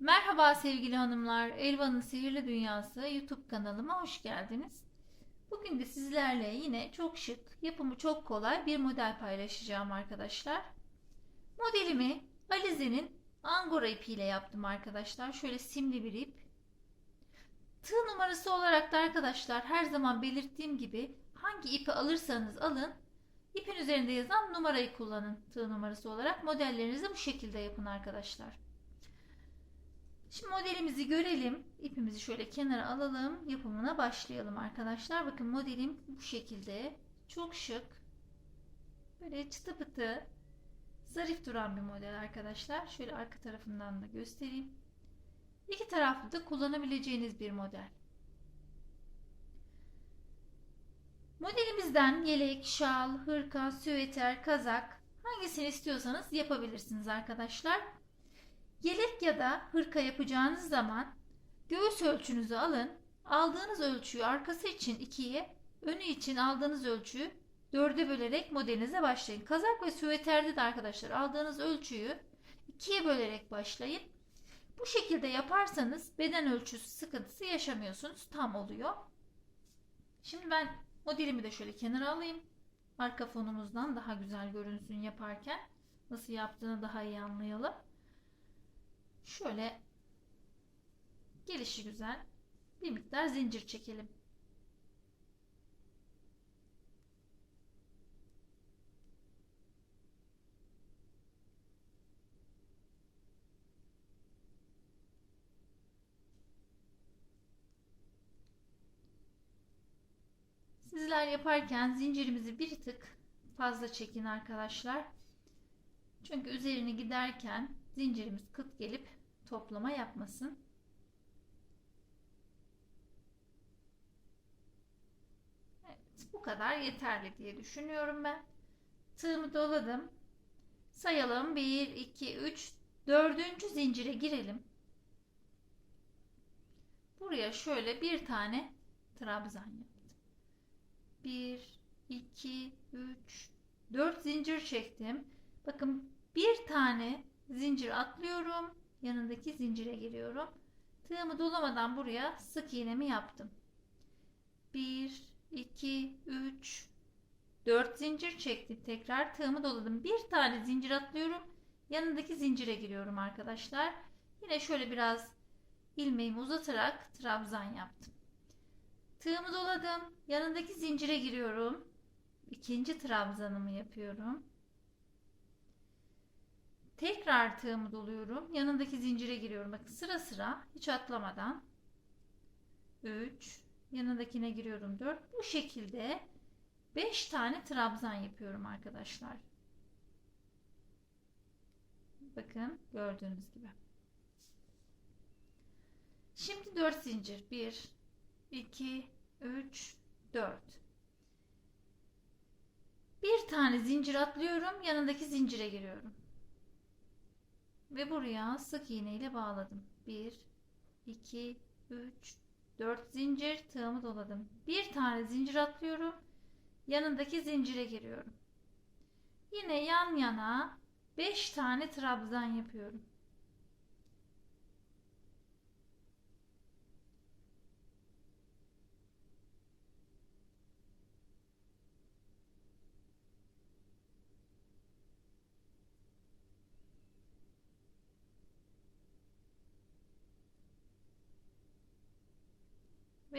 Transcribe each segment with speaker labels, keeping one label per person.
Speaker 1: Merhaba sevgili hanımlar, Elvan'ın Sihirli Dünyası YouTube kanalıma hoş geldiniz. Bugün de sizlerle yine çok şık, yapımı çok kolay bir model paylaşacağım arkadaşlar. Modelimi Alize'nin Angora ipiyle yaptım arkadaşlar. Şöyle simli bir ip. Tığ numarası olarak da arkadaşlar her zaman belirttiğim gibi hangi ipi alırsanız alın ipin üzerinde yazan numarayı kullanın tığ numarası olarak. Modellerinizi bu şekilde yapın arkadaşlar. Şimdi modelimizi görelim. İpimizi şöyle kenara alalım. Yapımına başlayalım arkadaşlar. Bakın modelim bu şekilde. Çok şık. Böyle çıtı pıtı zarif duran bir model arkadaşlar. Şöyle arka tarafından da göstereyim. İki taraflı da kullanabileceğiniz bir model. Modelimizden yelek, şal, hırka, süveter, kazak hangisini istiyorsanız yapabilirsiniz arkadaşlar. Yelek ya da hırka yapacağınız zaman göğüs ölçünüzü alın. Aldığınız ölçüyü arkası için 2'ye, önü için aldığınız ölçüyü 4'e bölerek modelinize başlayın. Kazak ve süveterde de arkadaşlar aldığınız ölçüyü 2'ye bölerek başlayın. Bu şekilde yaparsanız beden ölçüsü sıkıntısı yaşamıyorsunuz. Tam oluyor. Şimdi ben modelimi de şöyle kenara alayım. Arka fonumuzdan daha güzel görünsün yaparken. Nasıl yaptığını daha iyi anlayalım. Şöyle gelişi güzel bir miktar zincir çekelim. Sizler yaparken zincirimizi bir tık fazla çekin arkadaşlar. Çünkü üzerini giderken zincirimiz kıt gelip toplama yapmasın. Evet, bu kadar yeterli diye düşünüyorum ben. Tığımı doladım. Sayalım. 1, 2, 3, dördüncü zincire girelim. Buraya şöyle bir tane trabzan yaptım. 1, 2, 3, 4 zincir çektim. Bakın bir tane zincir atlıyorum. Yanındaki zincire giriyorum. Tığımı dolamadan buraya sık iğnemi yaptım. 1, 2, 3, 4 zincir çektim. Tekrar tığımı doladım. Bir tane zincir atlıyorum. Yanındaki zincire giriyorum arkadaşlar. Yine şöyle biraz ilmeğimi uzatarak trabzan yaptım. Tığımı doladım. Yanındaki zincire giriyorum. İkinci trabzanımı yapıyorum. Tekrar tığımı doluyorum. Yanındaki zincire giriyorum. Bakın sıra sıra hiç atlamadan. 3 yanındakine giriyorum 4. Bu şekilde 5 tane trabzan yapıyorum arkadaşlar. Bakın gördüğünüz gibi. Şimdi 4 zincir. 1 2 3 4 bir tane zincir atlıyorum. Yanındaki zincire giriyorum. Ve buraya sık iğne ile bağladım. 1, 2, 3, 4 zincir tığımı doladım. Bir tane zincir atlıyorum. Yanındaki zincire giriyorum. Yine yan yana 5 tane trabzan yapıyorum.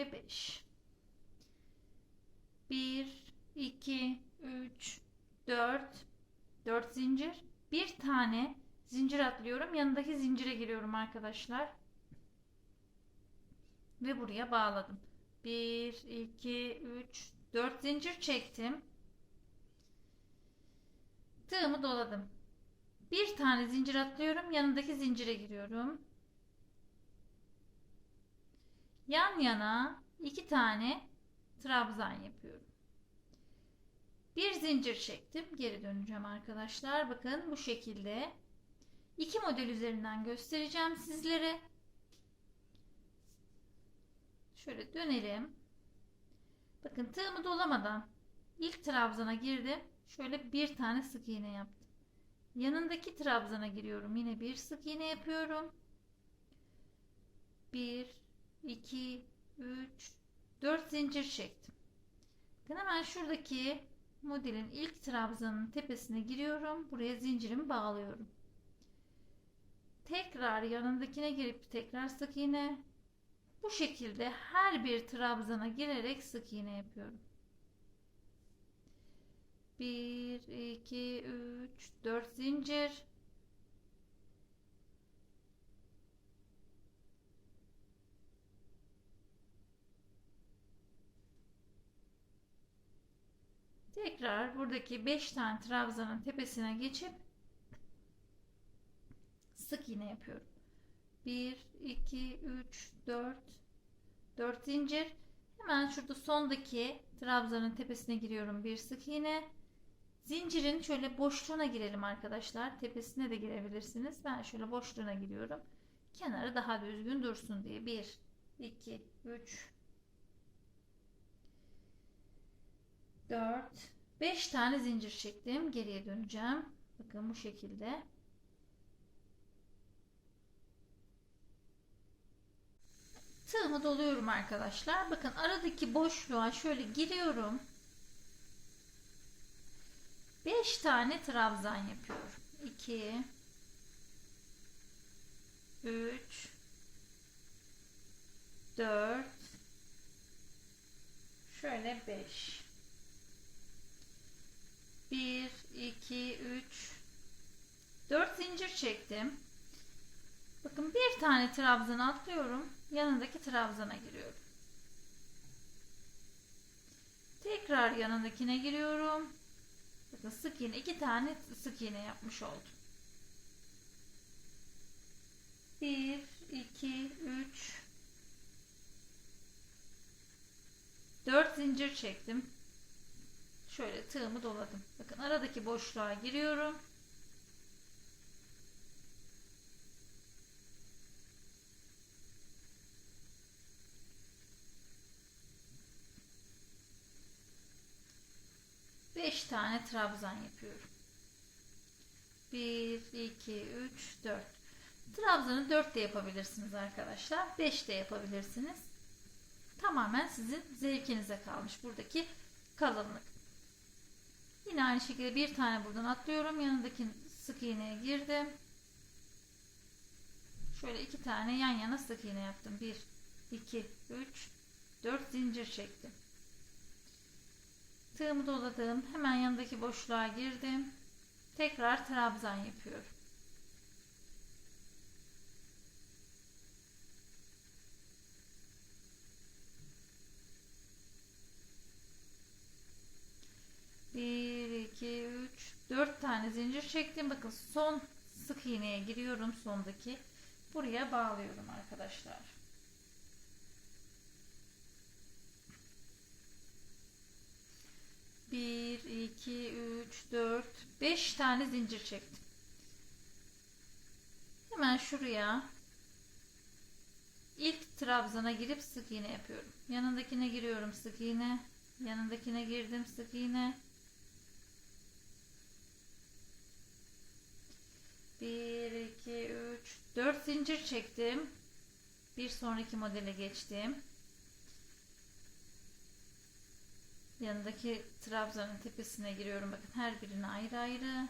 Speaker 1: Ve 5. 1, 2, 3, 4, 4 zincir. Bir tane zincir atlıyorum. Yanındaki zincire giriyorum arkadaşlar. Ve buraya bağladım. 1, 2, 3, 4 zincir çektim. Tığımı doladım. Bir tane zincir atlıyorum. Yanındaki zincire giriyorum yan yana iki tane trabzan yapıyorum. Bir zincir çektim. Geri döneceğim arkadaşlar. Bakın bu şekilde iki model üzerinden göstereceğim sizlere. Şöyle dönelim. Bakın tığımı dolamadan ilk trabzana girdim. Şöyle bir tane sık iğne yaptım. Yanındaki trabzana giriyorum. Yine bir sık iğne yapıyorum. 1 2 3 4 zincir çektim. Bakın hemen şuradaki modelin ilk trabzanın tepesine giriyorum. Buraya zincirimi bağlıyorum. Tekrar yanındakine girip tekrar sık iğne. Bu şekilde her bir trabzana girerek sık iğne yapıyorum. 1 2 3 4 zincir. Tekrar buradaki 5 tane trabzanın tepesine geçip sık iğne yapıyorum. 1 2 3 4 4 zincir. Hemen şurada sondaki trabzanın tepesine giriyorum. Bir sık iğne. Zincirin şöyle boşluğuna girelim arkadaşlar. Tepesine de girebilirsiniz. Ben şöyle boşluğuna giriyorum. Kenarı daha düzgün dursun diye. 1 2 3 4 5 tane zincir çektim. Geriye döneceğim. Bakın bu şekilde. Tığımı doluyorum arkadaşlar. Bakın aradaki boşluğa şöyle giriyorum. 5 tane trabzan yapıyorum. 2 3 4 şöyle 5 1 2 3 4 zincir çektim. Bakın bir tane trabzan atlıyorum. Yanındaki trabzana giriyorum. Tekrar yanındakine giriyorum. Bakın sık iğne iki tane sık iğne yapmış oldum. 1 2 3 4 zincir çektim. Şöyle tığımı doladım. Bakın aradaki boşluğa giriyorum. Beş tane trabzan yapıyorum. 1 2 3 4 Trabzanı 4 de yapabilirsiniz arkadaşlar. 5 de yapabilirsiniz. Tamamen sizin zevkinize kalmış buradaki kalınlık. Yine aynı şekilde bir tane buradan atlıyorum. Yanındaki sık iğneye girdim. Şöyle iki tane yan yana sık iğne yaptım. 1 2 3 4 zincir çektim. Tığımı doladım. Hemen yanındaki boşluğa girdim. Tekrar trabzan yapıyorum. Bir, iki, üç, dört tane zincir çektim. Bakın son sık iğneye giriyorum sondaki. Buraya bağlıyorum arkadaşlar. Bir, iki, üç, dört, beş tane zincir çektim. Hemen şuraya ilk trabzana girip sık iğne yapıyorum. Yanındakine giriyorum sık iğne. Yanındakine girdim sık iğne. Bir, iki, üç, dört zincir çektim. Bir sonraki modele geçtim. Yanındaki trabzanın tepesine giriyorum. Bakın her birine ayrı ayrı.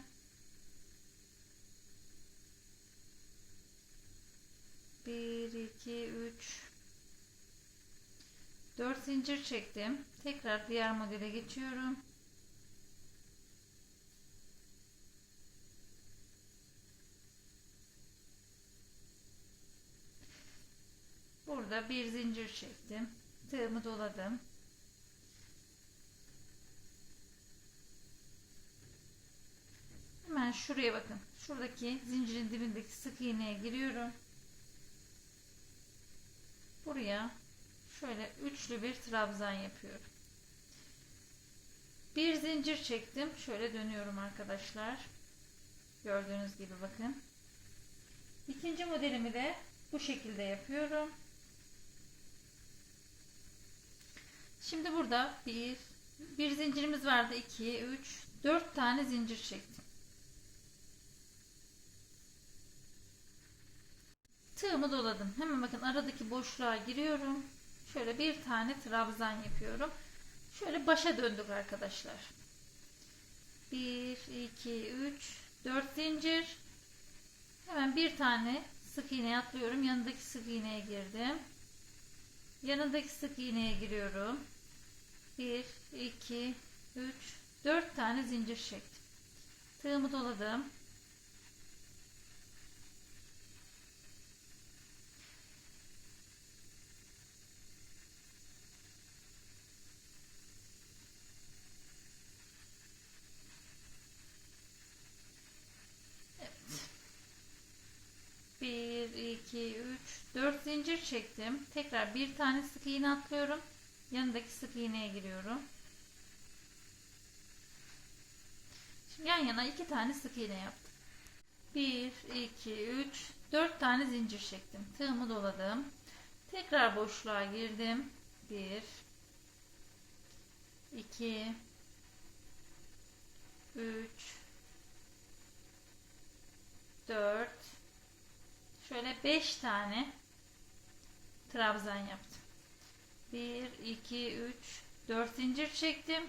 Speaker 1: Bir, iki, üç, dört zincir çektim. Tekrar diğer modele geçiyorum. Burada bir zincir çektim. Tığımı doladım. Hemen şuraya bakın. Şuradaki zincirin dibindeki sık iğneye giriyorum. Buraya şöyle üçlü bir trabzan yapıyorum. Bir zincir çektim. Şöyle dönüyorum arkadaşlar. Gördüğünüz gibi bakın. İkinci modelimi de bu şekilde yapıyorum. Şimdi burada bir bir zincirimiz vardı. 2 3 4 tane zincir çektim. Tığımı doladım. Hemen bakın aradaki boşluğa giriyorum. Şöyle bir tane trabzan yapıyorum. Şöyle başa döndük arkadaşlar. 1, 2, 3, 4 zincir. Hemen bir tane sık iğne atlıyorum. Yanındaki sık iğneye girdim. Yanındaki sık iğneye giriyorum. 1, 2, 3, 4 tane zincir çektim. Tığımı doladım. Evet. 1, 2, 3, 4 zincir çektim. Tekrar bir tane sık iğne atlıyorum. Yanındaki sık iğneye giriyorum. Şimdi yan yana iki tane sık iğne yaptım. 1, 2, 3, 4 tane zincir çektim. Tığımı doladım. Tekrar boşluğa girdim. 1, 2, 3, 4, şöyle 5 tane trabzan yaptım. 1, 2, 3, 4 zincir çektim.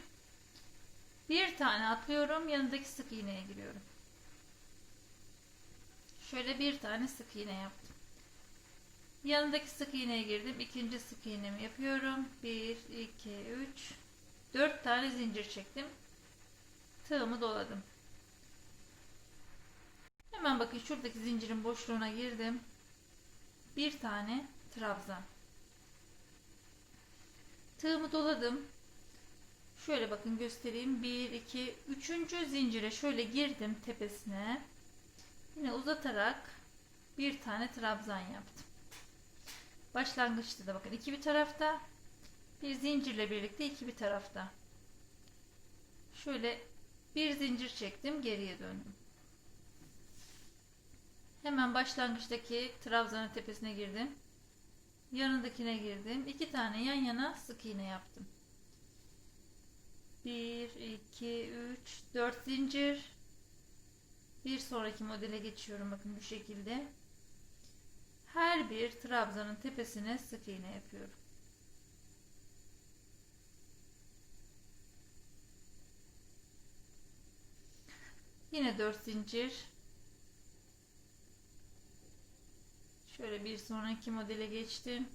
Speaker 1: Bir tane atlıyorum. Yanındaki sık iğneye giriyorum. Şöyle bir tane sık iğne yaptım. Yanındaki sık iğneye girdim. İkinci sık iğnemi yapıyorum. 1, 2, 3, 4 tane zincir çektim. Tığımı doladım. Hemen bakın şuradaki zincirin boşluğuna girdim. Bir tane trabzan. Tığımı doladım. Şöyle bakın göstereyim. 1, 2, 3. zincire şöyle girdim tepesine. Yine uzatarak bir tane trabzan yaptım. Başlangıçta da bakın iki bir tarafta. Bir zincirle birlikte iki bir tarafta. Şöyle bir zincir çektim geriye döndüm. Hemen başlangıçtaki trabzanın tepesine girdim. Yanındakine girdim. iki tane yan yana sık iğne yaptım. 1, 2, 3, 4 zincir. Bir sonraki modele geçiyorum. Bakın bu şekilde. Her bir trabzanın tepesine sık iğne yapıyorum. Yine 4 zincir. Şöyle bir sonraki modele geçtim.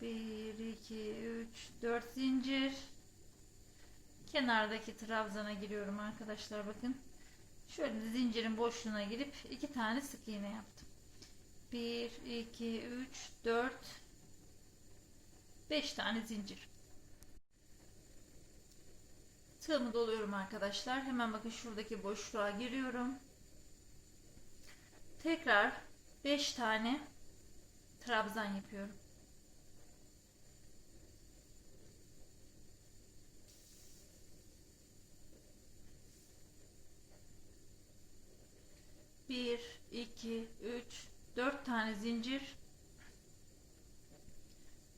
Speaker 1: Bir, iki, üç, dört zincir. Kenardaki trabzana giriyorum arkadaşlar bakın. Şöyle zincirin boşluğuna girip iki tane sık iğne yaptım. Bir, iki, üç, dört, beş tane zincir. Tığımı doluyorum arkadaşlar. Hemen bakın şuradaki boşluğa giriyorum. Tekrar 5 tane trabzan yapıyorum. Bir, iki, üç, dört tane zincir.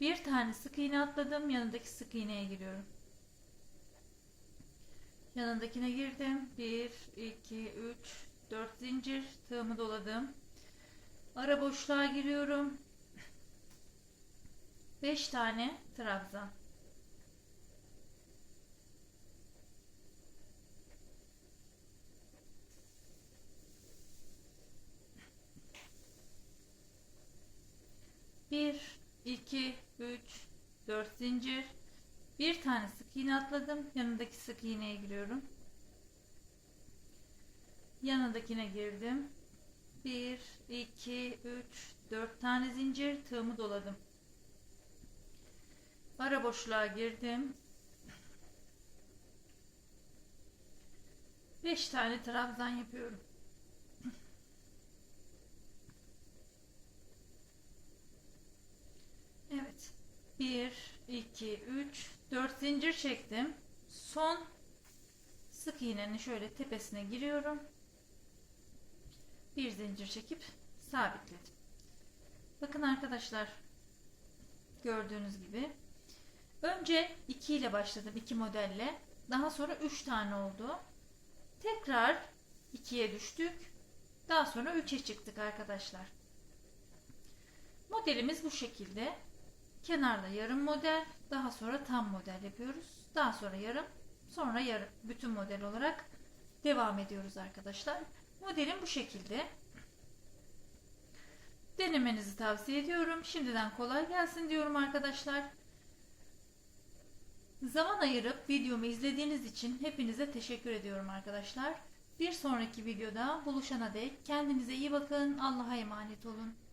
Speaker 1: Bir tane sık iğne atladım. Yanındaki sık iğneye giriyorum. Yanındakine girdim. 1, 2, 3, 4 zincir. Tığımı doladım. Ara boşluğa giriyorum. 5 tane trabzan. Bir, iki, üç, dört zincir. Bir tane sık iğne atladım. Yanındaki sık iğneye giriyorum. Yanındakine girdim. 1, 2, 3, 4 tane zincir tığımı doladım. Ara boşluğa girdim. 5 tane trabzan yapıyorum. Evet. 1, 2, 3, 4 zincir çektim. Son sık iğnenin şöyle tepesine giriyorum. Bir zincir çekip sabitledim. Bakın arkadaşlar gördüğünüz gibi Önce 2 ile başladım 2 modelle. Daha sonra 3 tane oldu. Tekrar 2'ye düştük. Daha sonra 3'e çıktık arkadaşlar. Modelimiz bu şekilde. Kenarda yarım model, daha sonra tam model yapıyoruz. Daha sonra yarım, sonra yarım bütün model olarak devam ediyoruz arkadaşlar. Modelim bu şekilde. Denemenizi tavsiye ediyorum. Şimdiden kolay gelsin diyorum arkadaşlar. Zaman ayırıp videomu izlediğiniz için hepinize teşekkür ediyorum arkadaşlar. Bir sonraki videoda buluşana dek kendinize iyi bakın. Allah'a emanet olun.